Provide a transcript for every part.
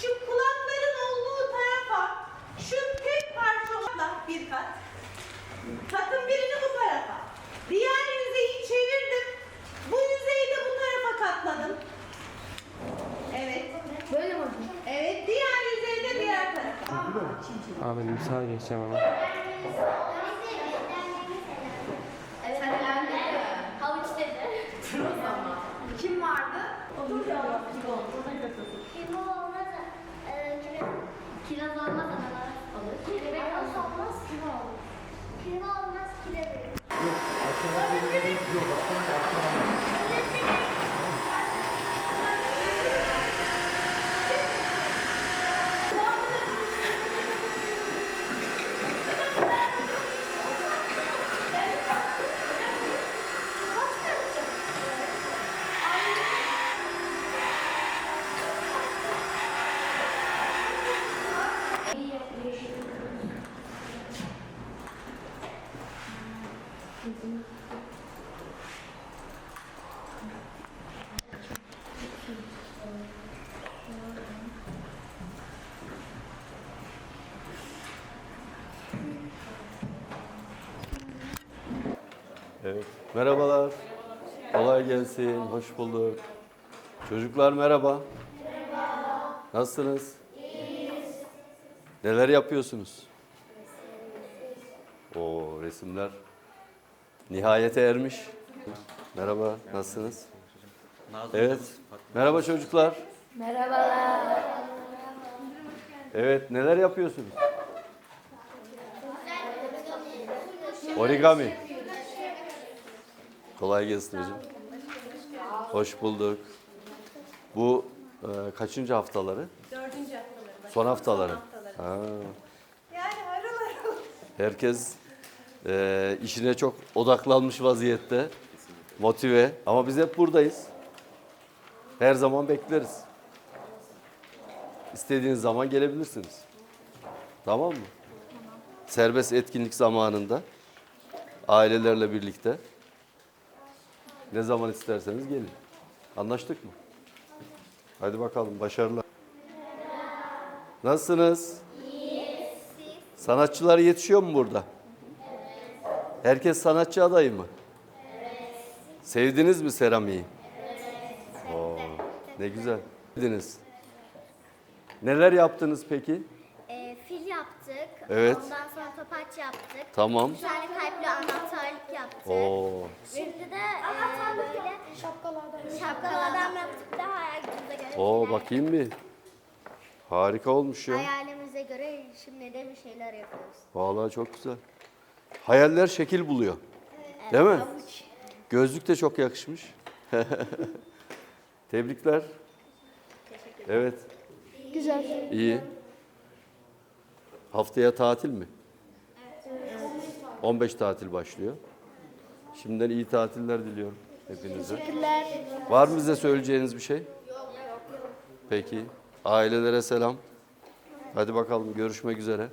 şu kulakların olduğu tarafa şu tek parçalarla bir kat. Katın birini bu tarafa. Diğer yüzeyi çevirdim. Bu yüzeyi de bu tarafa katladım. Evet. Böyle mi hocam? Evet. Diğer yüzeyi de diğer tarafa. Abi sağ geçeceğim ama. Olmaz kimo olur. Kimo olmaz kiraz olur. Evet. Merhabalar. Kolay gelsin. Hoş bulduk. Çocuklar merhaba. Merhaba. Nasılsınız? İyiyiz. Neler yapıyorsunuz? O resimler nihayete ermiş. Merhaba. Nasılsınız? Evet. Merhaba çocuklar. Merhabalar. Evet. Neler yapıyorsunuz? Origami. Kolay gelsin hocam. Hoş bulduk. Bu e, kaçıncı haftaları? Dördüncü haftaları. Son haftaları. Ha, Yani harıl harıl. herkes e, işine çok odaklanmış vaziyette. Motive. Ama biz hep buradayız. Her zaman bekleriz. İstediğiniz zaman gelebilirsiniz. Tamam mı? Serbest etkinlik zamanında ailelerle birlikte ne zaman isterseniz gelin. Anlaştık mı? Hadi bakalım başarılar. Nasılsınız? Sanatçılar yetişiyor mu burada? Herkes sanatçı adayı mı? Sevdiniz mi seramiği? Oo, ne güzel. Sevdiniz. Neler yaptınız peki? Eee, fil yaptık. Evet. Ondan sonra topaç yaptık. Tamam. Bir tane kalpli anahtarlık yaptık. Oo, Şimdi de eee, böyle şapkalı adam yaptık da hayalimize göre. oo bakayım bir. Harika olmuş ya. Hayalimize göre şimdi de bir şeyler yapıyoruz. Vallahi çok güzel. Hayaller şekil buluyor. Değil mi? Gözlük de çok yakışmış. Tebrikler. Evet. Güzel. İyi. Haftaya tatil mi? 15 tatil başlıyor. Şimdiden iyi tatiller diliyorum hepinize. Var mı size söyleyeceğiniz bir şey? Yok. Peki. Ailelere selam. Hadi bakalım görüşmek üzere.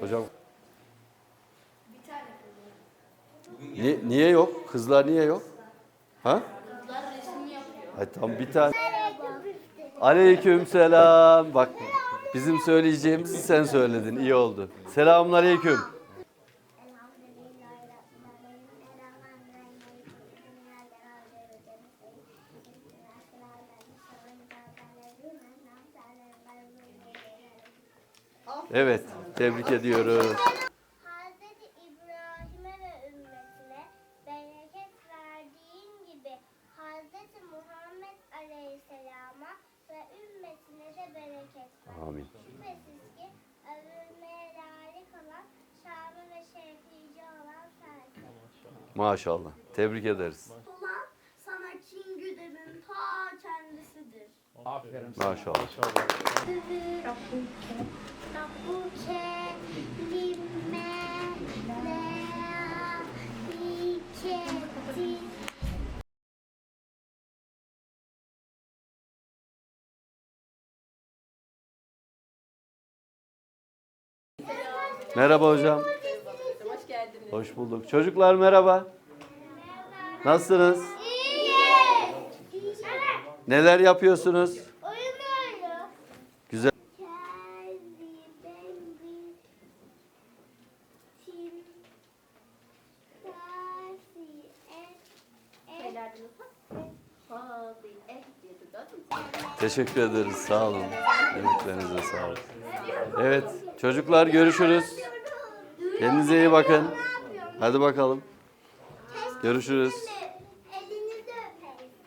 Hocam. Niye, niye yok? Kızlar niye yok? Ha? Ay tamam bir tane. Aleyküm selam. Bak bizim söyleyeceğimizi sen söyledin. İyi oldu. Selamun aleyküm. Evet. Tebrik ediyoruz. Amin. Şüphesiz ki övülmeye layık olan, şanı ve şereflice olan sensin. Maşallah. Tebrik ederiz. Olan sana Çin güdümün ta kendisidir. Aferin Maşallah. Rabbuke limme leâiketi Merhaba hocam. Hoş geldiniz. Hoş bulduk. Çocuklar merhaba. Nasılsınız? Neler yapıyorsunuz? Güzel. Teşekkür ederiz. Sağ olun. Emeklerinize sağlık. Evet Çocuklar görüşürüz. Kendinize iyi bakın. Hadi bakalım. Görüşürüz.